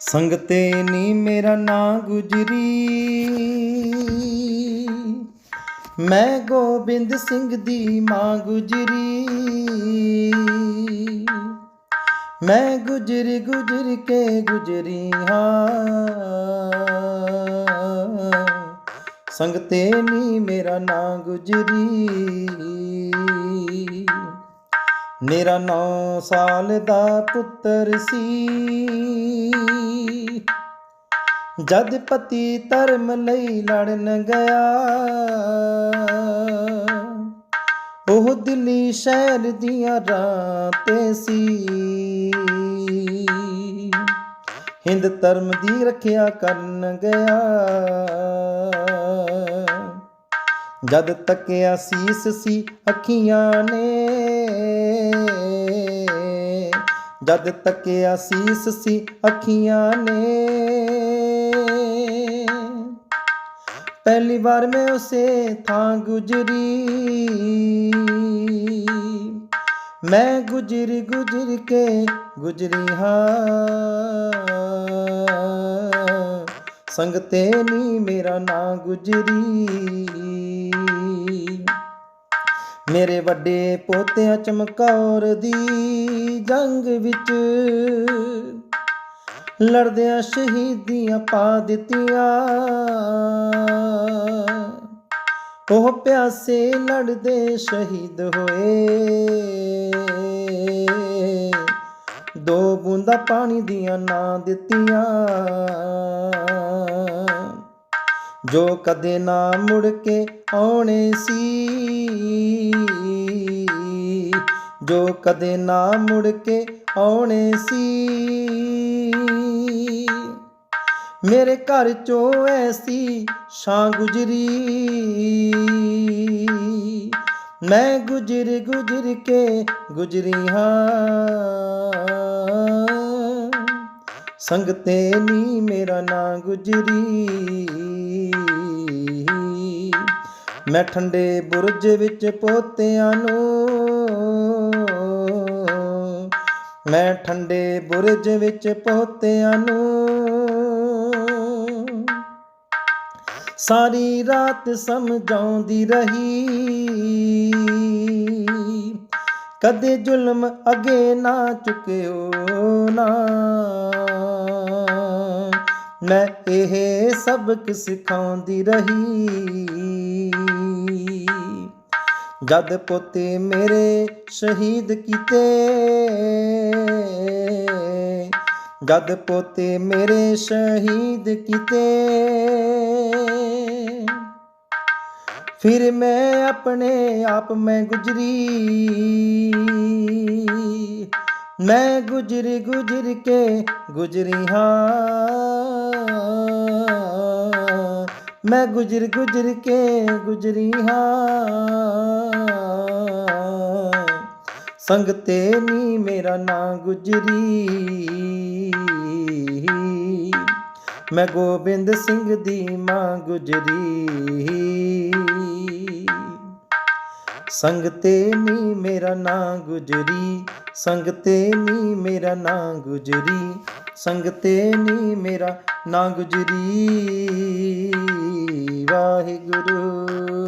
ਸੰਗਤੇ ਨੀ ਮੇਰਾ ਨਾਂ ਗੁਜਰੀ। ਮੈਂ ਗੋਬਿੰਦ ਸਿੰਘ ਦੀ ਮਾਂ ਗੁਜਰੀ। ਮੈਂ ਗੁਜਰ ਗੁਜਰ ਕੇ ਗੁਜਰੀ ਹਾਂ। ਸੰਗਤੇ ਨੀ ਮੇਰਾ ਨਾਂ ਗੁਜਰੀ। ਮੇਰਾ ਨੌ ਸਾਲ ਦਾ ਪੁੱਤਰ ਸੀ। ਜਦ ਪਤੀ ਧਰਮ ਲਈ ਲੜਨ ਗਿਆ, ਉਹ ਦਿੱਲੀ ਸ਼ਹਿਰ ਦੀਆਂ ਰਾਤੇ ਸੀ। ਹਿੰਦ ਧਰਮ ਦੀ ਰੱਖਿਆ ਕਰਨ ਗਿਆ। ਜਦ ਤੱਕਿਆ ਸੀਸ ਸੀ ਅੱਖੀਆਂ ਨੇ ਜਦ ਤੱਕਿਆ ਸੀਸ ਸੀ ਅੱਖੀਆਂ ਨੇ। ਪਹਿਲੀ ਵਾਰ ਮੈਂ ਉਸੇ ਥਾਂ ਗੁਜਰੀ। ਮੈਂ ਗੁਜਰ ਗੁਜਰ ਕੇ ਗੁਜਰੀ ਹਾਂ। ਸੰਗਤੇ ਨੀ ਮੇਰਾ ਨਾਂ ਗੁਜਰੀ। ਮੇਰੇ ਵੱਡੇ ਪੋਤਿਆਂ ਚਮਕੌਰ ਦੀ ਜੰਗ ਵਿੱਚ ਲੜਦਿਆਂ ਸ਼ਹੀਦੀਆਂ ਪਾ ਦਿੱਤੀਆਂ। ਉਹ ਪਿਆਸੇ ਲੜਦੇ ਸ਼ਹੀਦ ਹੋਏ। ਦੋ ਬੂੰਦਾਂ ਪਾਣੀ ਦੀਆਂ ਨਾਂ ਦਿੱਤੀਆਂ। ਜੋ ਕਦੇ ਨਾ ਮੁੜ ਕੇ ਆਉਣੇ ਸੀ। ਜੋ ਕਦੇ ਨਾ ਮੁੜ ਕੇ ਆਉਣੇ ਸੀ। ਮੇਰੇ ਘਰ ਚੋਂ ਐਸੀ ਛਾਂ ਗੁਜਰੀ। ਮੈਂ ਗੁਜਰ ਗੁਜਰ ਕੇ ਗੁਜਰੀ ਹਾਂ। ਸੰਗਤੇ ਨੀ ਮੇਰਾ ਨਾਂ ਗੁਜਰੀ। ਮੈਂ ਠੰਡੇ ਬੁਰਜ ਵਿੱਚ ਪੋਤਿਆਂ ਨੂੰ, ਮੈਂ ਠੰਡੇ ਬੁਰਜ ਵਿੱਚ ਪੋਤਿਆਂ ਨੂੰ। ਸਾਰੀ ਰਾਤ ਸਮਝਾਉਂਦੀ ਰਹੀ। ਕਦੇ ਜ਼ੁਲਮ ਅਗੇ ਨਾ ਚੁਕਿਓ ਨਾ। ਮੈਂ ਇਹ ਸਬਕ ਸਿਖਾਉਂਦੀ ਰਹੀ? ਜਦ ਪੋਤੇ ਮੇਰੇ ਸ਼ਹੀਦ ਕੀਤੇ, ਜਦ ਪੋਤੇ ਮੇਰੇ ਸ਼ਹੀਦ ਕੀਤੇ, ਫਿਰ ਮੈਂ ਆਪਣੇ ਆਪ ਮੈਂ ਗੁਜਰੀ। ਮੈਂ ਗੁਜਰ ਗੁਜਰ ਕੇ ਗੁਜਰੀ ਹਾਂ। ਮੈਂ ਗੁਜਰ ਗੁਜਰ ਕੇ ਗੁਜਰੀ ਹਾਂ। ਸੰਗਤੇ ਨੀ ਮੇਰਾ ਨਾਂ ਗੁਜਰੀ। ਮੈਂ ਗੋਬਿੰਦ ਸਿੰਘ ਦੀ ਮਾਂ ਗੁਜਰੀ। ਸੰਗਤੇ ਨੀ ਮੇਰਾ ਨਾਂ ਗੁਜਰੀ। ਸੰਗਤੇ ਨੀ ਮੇਰਾ ਨਾਂ ਗੁਜਰੀ। ਸੰਗਤੇ ਨੀ ਮੇਰਾ ਨਾ ਗੁਜਰੀ ਵਾਹਿਗੁਰੂ।